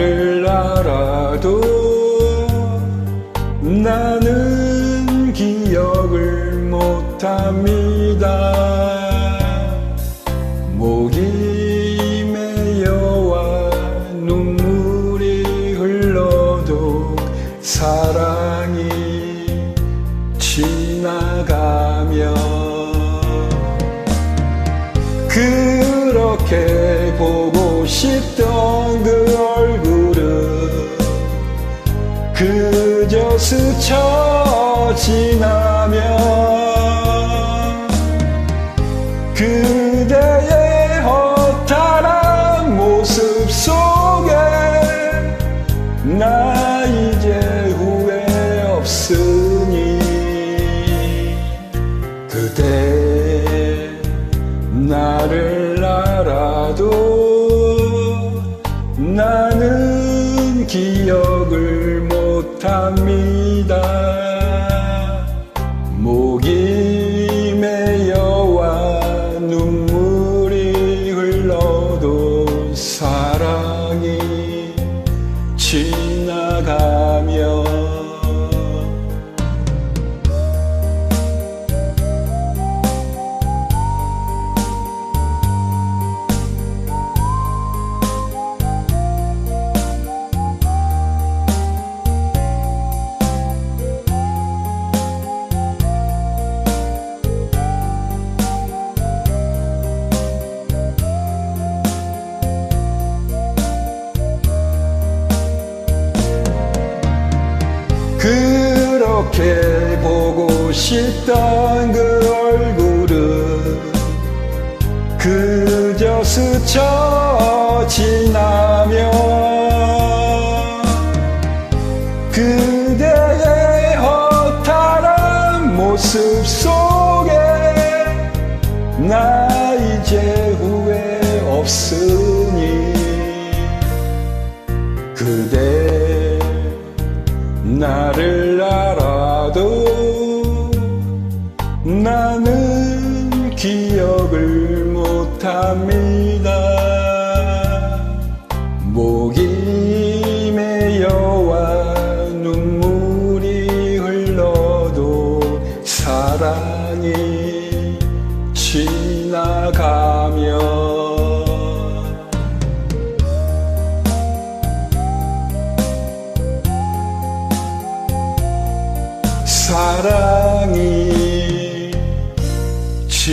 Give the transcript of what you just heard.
나를 알아도 나는 기억을 못합니다. 목이 메여와 눈물이 흘러도 사랑이 지나가며 그렇게 보고 싶던 그 스쳐 지나면 그대의 허탈한 모습 속에 나 이제 후회 없으니 그대 나를 알아도 나는 기억을 못합니다. 목이 메여와 눈물이 흘러도 사랑이 지나가 그렇게 보고 싶던 그 얼굴은 그저 스쳐 지나며 그대의 허탈한 모습 속에 나 이제 후회 없으 나를 알아도 나는 기억을 못합니다. 목이 메여와 눈물이 흘러도 사랑이 지나가며 사랑이 지나가